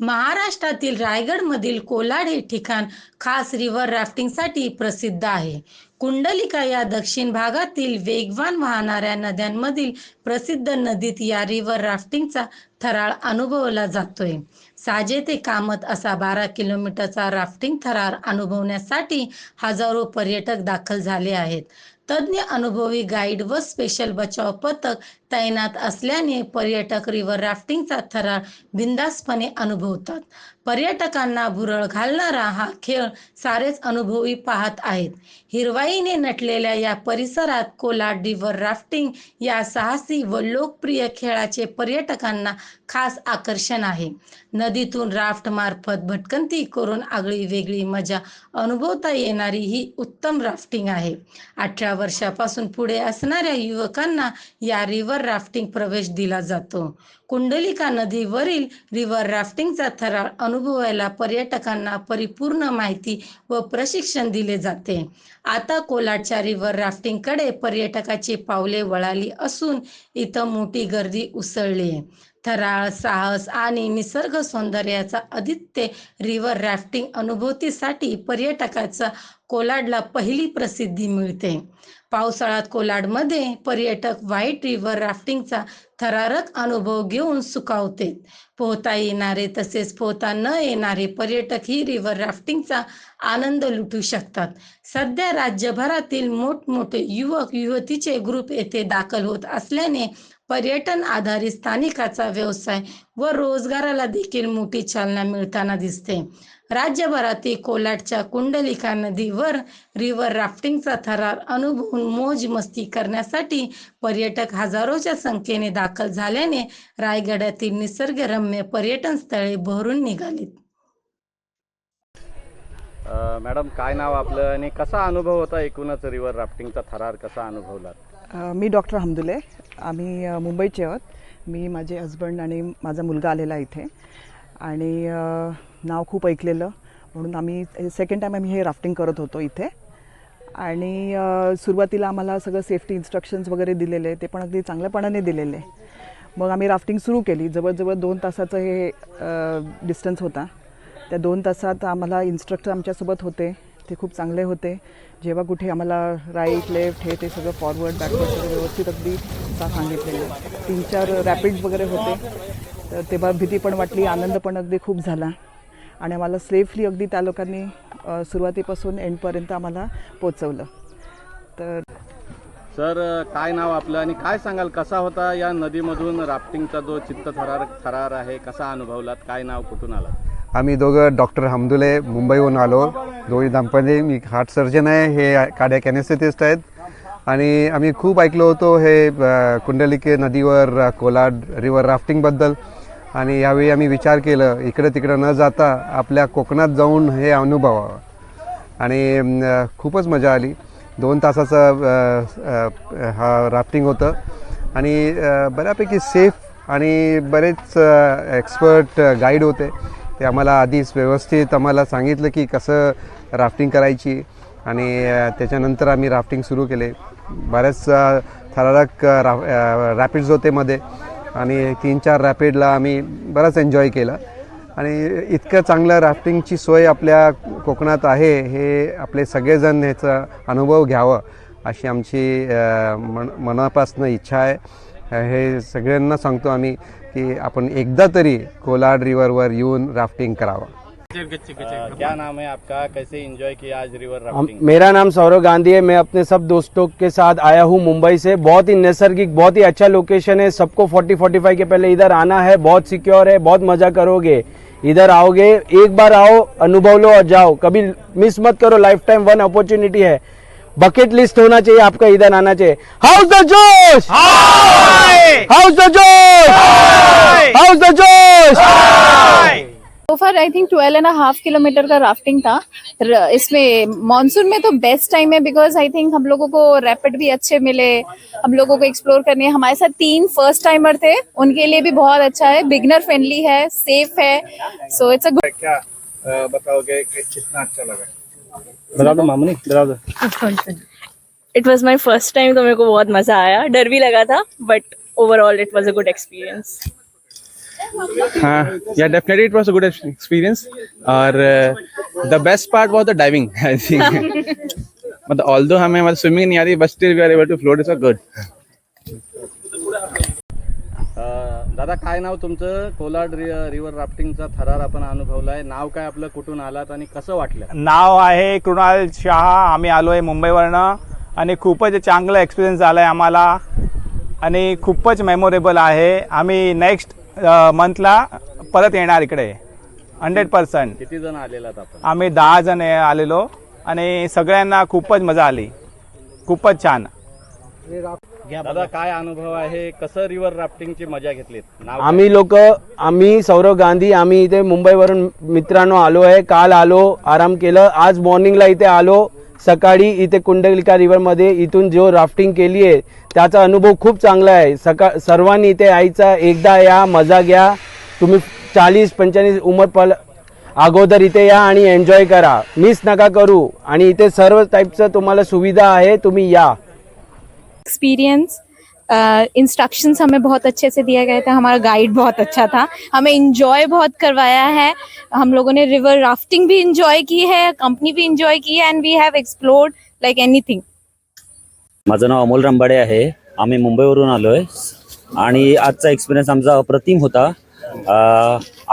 महाराष्ट्रातील रायगडमधील कोलाड हे ठिकाण खास रिव्हर राफ्टिंगसाठी प्रसिद्ध आहे. कुंडलिका या दक्षिण भागातील वेगवान वाहणाऱ्या नद्यांमधील प्रसिद्ध नदीत या रिव्हर राफ्टिंगचा थरार अनुभवला जातोय. साजे ते कामत असा बारा किलोमीटरचा राफ्टिंग थरार अनुभवण्यासाठी हजारो पर्यटक दाखल झाले आहेत. तज्ज्ञ अनुभवी गाईड व स्पेशल बचाव पथक तैनात असल्याने पर्यटक रिव्हर राफ्टिंगचा थरार बिंदासपणे अनुभवतात. पर्यटकांना भुरळ घालणारा हा खेळ सारेच अनुभवी पाहत आहेत. हिरवाईने नटलेल्या या परिसरात कोलाड रिव्हर राफ्टिंग या साहसी व लोकप्रिय खेळाचे पर्यटकांना खास आकर्षण आहे. नदीतून राफ्ट मार्फत भटकंती करून आगळी वेगळी मजा अनुभवता येणारी ही उत्तम राफ्टिंग आहे. अठरा वर्षापासून पुढे असणाऱ्या युवकांना या रिव्हर राफ्टिंग प्रवेश दिला जातो. कुंडलिका नदीवरील रिव्हर राफ्टिंगचा थरार अनुभवायला पर्यटकांना परिपूर्ण माहिती व प्रशिक्षण दिले जाते. आता कोलाडच्या रिव्हर राफ्टिंगकडे पर्यटकाची पावले वळाली असून इथं मोठी गर्दी उसळली. थराळ साहस आणि निसर्ग सौंदर्याचा आदित्य रिव्हर राफ्टिंग अनुभूतीसाठी पर्यटकाचा कोलाडला पहिली प्रसिद्धी मिळते. पावसाळ्यात कोलाडमध्ये पर्यटक व्हाईट रिव्हर राफ्टिंगचा थरारक अनुभव घेऊन सुकावते पोहता येणारे तसेच पोहता न येणारे पर्यटक ही रिव्हर राफ्टिंगचा आनंद लुटू शकतात. सध्या राज्यभरातील मोठमोठे युवक युवतीचे ग्रुप येथे दाखल होत असल्याने पर्यटन आधारित स्थानिकाचा व्यवसाय व रोजगाराला देखील मोठी चालना मिळताना दिसते. राज्यभरातील कोलाडच्या कुंडलिका नदीवर रिव्हर राफ्टिंगचा थरार अनुभवून मोज मस्ती करण्यासाठी पर्यटक हजारोच्या संख्येने दाखल झाल्याने रायगडातील निसर्गरम्य पर्यटन स्थळे भरून निघालीत. मॅडम काय नाव आपलं आणि कसा अनुभव होता एकूणच रिव्हर राफ्टिंगचा थरार कसा अनुभवला? मी डॉक्टर हमदुले. आम्ही मुंबईचे आहोत. मी माझे हजबंड आणि माझा मुलगा आलेला इथे. आणि नाव खूप ऐकलेलं. म्हणून आम्ही सेकंड टाईम आम्ही हे राफ्टिंग करत होतो इथे. आणि सुरुवातीला आम्हाला सगळं सेफ्टी इन्स्ट्रक्शन्स वगैरे दिलेले ते पण अगदी चांगल्यापणाने दिलेले. मग आम्ही राफ्टिंग सुरू केली. जवळजवळ दोन तासाचं हे डिस्टन्स होता. त्या दोन तासात आम्हाला इन्स्ट्रक्टर आमच्यासोबत होते. ते खूप चांगले होते. जेव्हा कुठे आम्हाला राईट लेफ्ट हे ते सगळं फॉरवर्ड बॅकवर्ड सगळं व्यवस्थित अगदी सांगितलेलं. तीन चार रॅपिड्स वगैरे होते. तर तेव्हा भीती पण वाटली आनंद पण अगदी खूप झाला. आणि आम्हाला सेफली अगदी त्या लोकांनी सुरुवातीपासून एंडपर्यंत आम्हाला पोचवलं तर सर काय नाव आपलं आणि काय सांगाल कसा होता या नदीमधून राफ्टिंगचा जो चित्त थरार थरार आहे कसा अनुभवलात काय नाव कुठून आलात? आम्ही दोघं डॉक्टर हमदुले मुंबईहून आलो. दोघी दाम्पत्य मी हार्ट सर्जन आहे हे कार्डियक ॲनेस्थेटिस्ट आहेत. आणि आम्ही खूप ऐकलो होतो हे कुंडलिके नदीवर कोलाड रिव्हर राफ्टिंगबद्दल आणि यावेळी आम्ही विचार केलं इकडं तिकडं न जाता आपल्या कोकणात जाऊन हे अनुभवावं. आणि खूपच मजा आली. दोन तासाचं हा राफ्टिंग होतं. आणि बऱ्यापैकी सेफ आणि बरेच एक्सपर्ट गाईड होते. ते आम्हाला आधीच व्यवस्थित आम्हाला सांगितलं की कसं राफ्टिंग करायची. आणि त्याच्यानंतर आम्ही राफ्टिंग सुरू केले. बऱ्याच थरारक रा रॅपिड्स होते मध्ये. आणि तीन चार रॅपिडला आम्ही बराच एन्जॉय केला. आणि इतकं चांगलं राफ्टिंगची सोय आपल्या कोकणात आहे हे आपले सगळेजण ह्याचा अनुभव घ्यावं अशी आमची मन मनापासून इच्छा आहे. हे सगळ्यांना सांगतो आम्ही की आपण एकदा तरी कोलाड रिवरवर येऊन राफ्टिंग करावं. अ, क्या नाम है आपका? कैसे एंजॉय किया आज रिवर राफ्टिंग मेरा नाम सौरव गांधी है मैं अपने सब दोस्तों के साथ आया हूँ मुंबई से। बहुत ही नैसर्गिक बहुत ही अच्छा लोकेशन है। सबको 40 45 के पहले इधर आना है बहुत सिक्योर है बहुत मज़ा करोगे। इधर आओगे एक बार आओ अनुभव लो और जाओ। कभी मिस मत करो लाइफ टाइम वन अपॉर्चुनिटी है। बकेट लिस्ट होना चाहिए आपका इधर आना चाहिए। How's the josh how's the josh how's the josh so far I think twelve and half kilometre का राफ्टिंग था। इसमें मानसून में तो बेस्ट टाइम है बिकॉज़ आई थिंक हम लोगों को रैपिड भी अच्छे मिले। हम लोगों को एक्सप्लोर करने। हमारे साथ तीन फ़र्स्ट टाइमर थे। उनके लिए भी बहुत अच्छा है। बिगनर फ्रेंडली है सेफ़ है। सो इट्स अ गुड क्या बताओगे कितना अच्छा लगा? बता दो मामूनी बता दो। It was my first time तो मेरे को बहुत मज़ा आया। डर भी लगा था but overall it was a good experience हाँ yeah definitely it was a good experience और the best part was the diving I think मतलब ऑल्दो हमें मतलब स्विमिंग नहीं आती but still we are able to float is a good um, दादा काय नाव तुमचं? कोलाड रि रिव्हर राफ्टिंगचा थरार आपण अनुभवलाय. नाव काय आपलं? कुठून आलात आणि कसं वाटलं? नाव आहे कृणाल शहा. आम्ही आलो आहे मुंबईवरनं. आणि खूपच चांगला एक्सपिरियन्स झाला आहे आम्हाला. आणि खूपच मेमोरेबल आहे. आम्ही नेक्स्ट मंथला परत येणार इकडे. हंड्रेड पर्सेंट किती जण आपण? आम्ही दहा जण आलेलो आणि सगळ्यांना खूपच मजा आली. खूपच छान. दादा काय अनुभव आहे? कसं रिव्हर राफ्टिंगची मजा घेतलीत? आम्ही लोक आम्ही सौरव गांधी आम्ही इथे मुंबईवरून मित्रांनो आलो आहे. काल आलो आराम केलं. आज मॉर्निंगला इथे आलो. सकाळी इथे कुंडलिका रिव्हरमध्ये इथून जो राफ्टिंग केली आहे त्याचा अनुभव खूप चांगला आहे. सकाळ सर्वांनी इथे यायचा एकदा या मजा घ्या. तुम्ही चाळीस पंचेचाळीस उमर पल अगोदर इथे या आणि एन्जॉय करा. मिस नका करू. आणि इथे सर्व टाईपचं तुम्हाला सुविधा आहे तुम्ही या. एक्सपीरियंस इंस्ट्रक्शंस uh, हमें बहुत अच्छे से दिए गए थे हमारा गाइड बहुत अच्छा था हमें इंजॉय बहुत करवाया है हम लोगों ने रिवर राफ्टिंग भी इंजॉय की है कंपनी भी इंजॉय की है and we have explored like anything माझं नाव अमोल रंबाडे आहे. आम्ही मुंबईवरून आलो आहे आणि आजचा एक्सपिरियन्स आमचा अप्रतिम होता.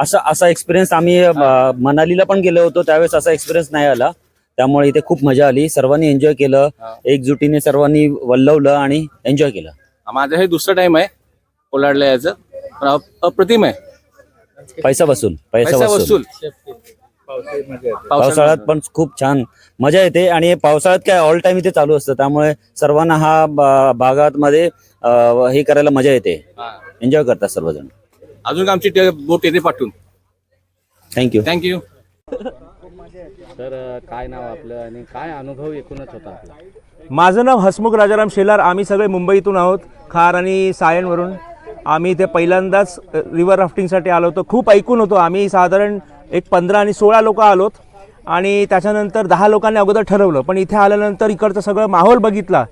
असा असा एक्सपिरियन्स आम्ही मनालीला पण गेलो होतो. त्यावेळेस असा एक्सपिरियन्स नाही आला. त्यामुळे इथे खूप मजा आली. सर्वांनी एन्जॉय केलं. एकजुटीने सर्वांनी वल्लवलं आणि एन्जॉय केलं. माझं हे दुसरं टाइम आहे कोलाडला यायचं. पण अप- अप्रतिम आहे. पैसा वसूल पैसा पैसा वसूल. वसूल. पावसाळ्यात पण खूप छान मजा येते आणि हे पावसाळ्यात काय ऑल टाइम इथे चालू असतं. त्यामुळे सर्वांना हा बा- भागात मध्ये अं, हे करायला मजा येते. एन्जॉय करतात सर्वजण. अजून आमची बोट येते पाठवून. थँक्यू थँक्यू तर काय नाव आपलं आणि काय अनुभव एकूणच होता आपला? माझं नाव हसमुख राजाराम शेलार. आम्ही सगळे मुंबईतून आहोत खार आणि सायनवरून. आम्ही इथे पहिल्यांदाच रिव्हर राफ्टिंगसाठी आलो होतो. खूप ऐकून होतो. आम्ही साधारण एक पंधरा आणि सोळा लोक आलोत आणि त्याच्यानंतर दहा लोकांनी अगोदर ठरवलं. पण इथे आल्यानंतर इकडचं सगळं माहोल बघितला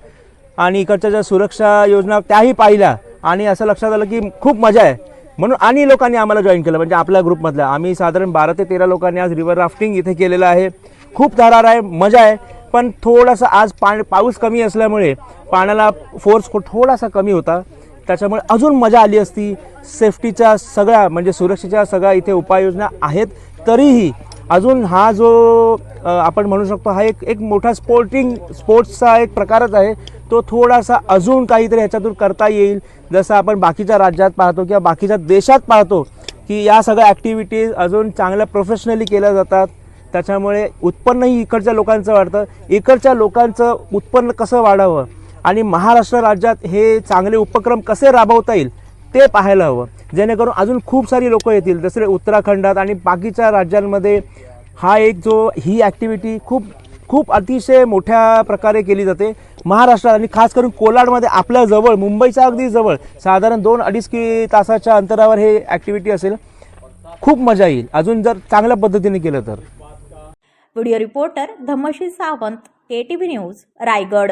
आणि इकडच्या ज्या सुरक्षा योजना त्याही पाहिल्या. आणि असं लक्षात आलं की खूप मजा आहे. म्हणून आणि लोकांनी आम्हाला जॉईन केलं. म्हणजे आपल्या ग्रुपमधल्या आम्ही साधारण बारा ते तेरा लोकांनी आज रिव्हर राफ्टिंग इथे केलेलं आहे. खूप धारार आहे मजा आहे. पण थोडासा आज पा पाऊस कमी असल्यामुळे पाण्याला फोर्स थोडासा कमी होता. त्याच्यामुळे अजून मजा आली असती. सेफ्टीच्या सगळ्या म्हणजे सुरक्षेच्या सगळ्या इथे उपाययोजना आहेत. तरीही अजून हा जो आपण म्हणू शकतो हा एक एक मोठा स्पोर्टिंग स्पोर्ट्सचा एक प्रकारच आहे. तो थोडासा अजून काहीतरी ह्याच्यातून करता येईल. जसं आपण बाकीच्या राज्यात पाहतो किंवा बाकीच्या देशात पाहतो की या सगळ्या ॲक्टिव्हिटीज अजून चांगल्या प्रोफेशनली केल्या जातात. त्याच्यामुळे उत्पन्नही इकडच्या लोकांचं वाढतं. इकडच्या लोकांचं उत्पन्न कसं वाढावं? आणि महाराष्ट्र राज्यात हे चांगले उपक्रम कसे राबवता येईल ते पाहायला हवं. जेणेकरून अजून खूप सारी लोक येतील जसे उत्तराखंडात आणि बाकीच्या राज्यांमध्ये. हा एक जो ही ॲक्टिव्हिटी खूप खूप अतिशय मोठ्या प्रकारे केली जाते. महाराष्ट्रात आणि खास करून कोलाडमध्ये आपल्या जवळ मुंबईच्या अगदी जवळ साधारण दोन अडीच कि तासाच्या अंतरावर हे ॲक्टिव्हिटी असेल. खूप मजा येईल. अजून जर चांगल्या पद्धतीने केलं तर. Video reporter Dhamshi Sawant KTV news Raigad.